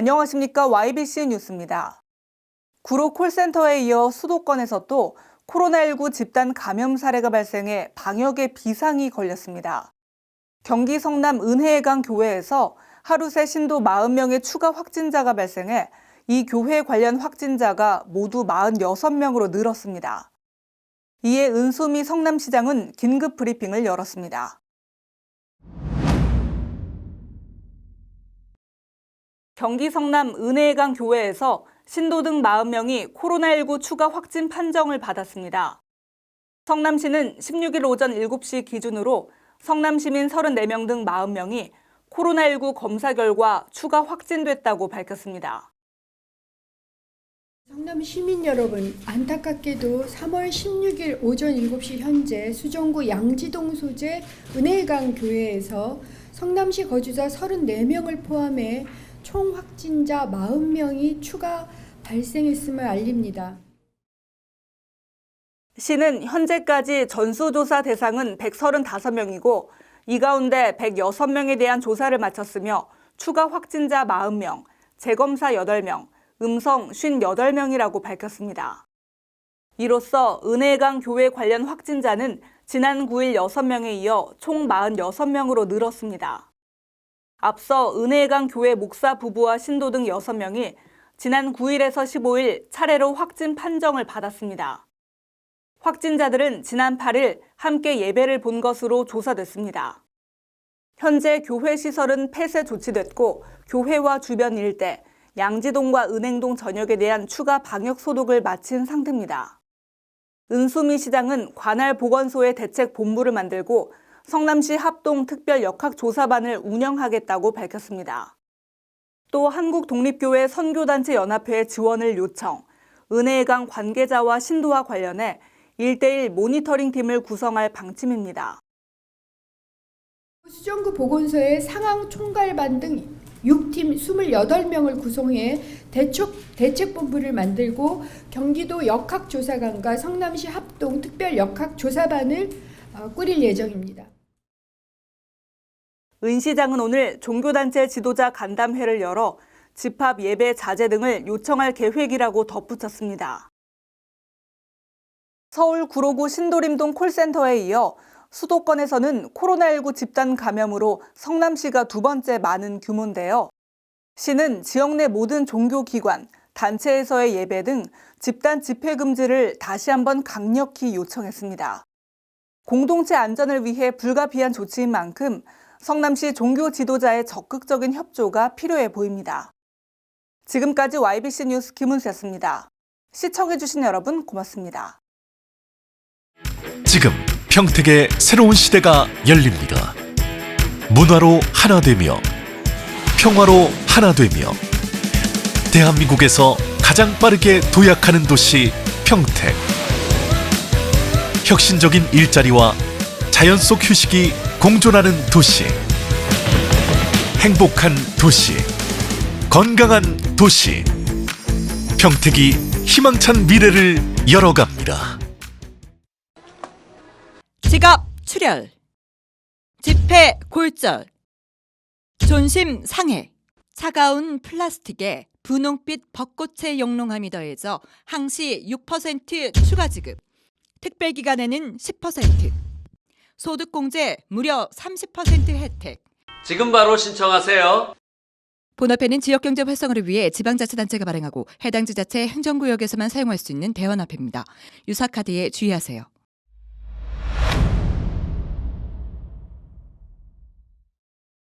안녕하십니까. YBC 뉴스입니다. 구로 콜센터에 이어 수도권에서 또 코로나19 집단 감염 사례가 발생해 방역에 비상이 걸렸습니다. 경기 성남 은혜의강 교회에서 하루 새 신도 40명의 추가 확진자가 발생해 이 교회 관련 확진자가 모두 46명으로 늘었습니다. 이에 은수미 성남시장은 긴급 브리핑을 열었습니다. 경기 성남 은혜의강 교회에서 신도 등 40명이 코로나19 추가 확진 판정을 받았습니다. 성남시는 16일 오전 7시 기준으로 성남시민 34명 등 40명이 코로나19 검사 결과 추가 확진됐다고 밝혔습니다. 성남 시민 여러분, 안타깝게도 3월 16일 오전 7시 현재 수정구 양지동 소재 은혜강 교회에서 성남시 거주자 34명을 포함해 총 확진자 40명이 추가 발생했음을 알립니다. 시는 현재까지 전수조사 대상은 135명이고 이 가운데 106명에 대한 조사를 마쳤으며 추가 확진자 40명, 재검사 8명, 음성 58명이라고 밝혔습니다. 이로써 은혜강 교회 관련 확진자는 지난 9일 6명에 이어 총 46명으로 늘었습니다. 앞서 은혜강 교회 목사 부부와 신도 등 6명이 지난 9일에서 15일 차례로 확진 판정을 받았습니다. 확진자들은 지난 8일 함께 예배를 본 것으로 조사됐습니다. 현재 교회 시설은 폐쇄 조치됐고 교회와 주변 일대, 양지동과 은행동 전역에 대한 추가 방역 소독을 마친 상태입니다. 은수미 시장은 관할 보건소의 대책 본부를 만들고 성남시 합동 특별 역학조사반을 운영하겠다고 밝혔습니다. 또 한국독립교회 선교단체 연합회의 지원을 요청, 은혜의강 관계자와 신도와 관련해 1대1 모니터링 팀을 구성할 방침입니다. 수정구 보건소의 상황 총괄반 등 6팀 28명을 구성해 대책, 대책본부를 만들고 경기도 역학조사관과 성남시 합동 특별 역학조사반을 어, 꾸릴 예정입니다. 은 시장은 오늘 종교단체 지도자 간담회를 열어 집합 예배 자제 등을 요청할 계획이라고 덧붙였습니다. 서울 구로구 신도림동 콜센터에 이어 수도권에서는 코로나19 집단 감염으로 성남시가 두 번째 많은 규모인데요. 시는 지역 내 모든 종교기관, 단체에서의 예배 등 집단 집회 금지를 다시 한번 강력히 요청했습니다. 공동체 안전을 위해 불가피한 조치인 만큼 성남시 종교 지도자의 적극적인 협조가 필요해 보입니다. 지금까지 YBC 뉴스 김은수였습니다. 시청해주신 여러분 고맙습니다. 지금 평택의 새로운 시대가 열립니다. 문화로 하나 되며 평화로 하나 되며 대한민국에서 가장 빠르게 도약하는 도시 평택. 혁신적인 일자리와 자연 속 휴식이 공존하는 도시. 행복한 도시. 건강한 도시. 평택이 희망찬 미래를 열어갑니다. 지갑 출혈, 집회 골절, 존심 상해, 차가운 플라스틱에 분홍빛 벚꽃의 영롱함이 더해져 항시 6% 추가 지급, 특별 기간에는 10%, 소득공제 무려 30% 혜택. 지금 바로 신청하세요. 본화폐는 지역경제 활성화를 위해 지방자치단체가 발행하고 해당 지자체 행정구역에서만 사용할 수 있는 대환화폐입니다. 유사카드에 주의하세요.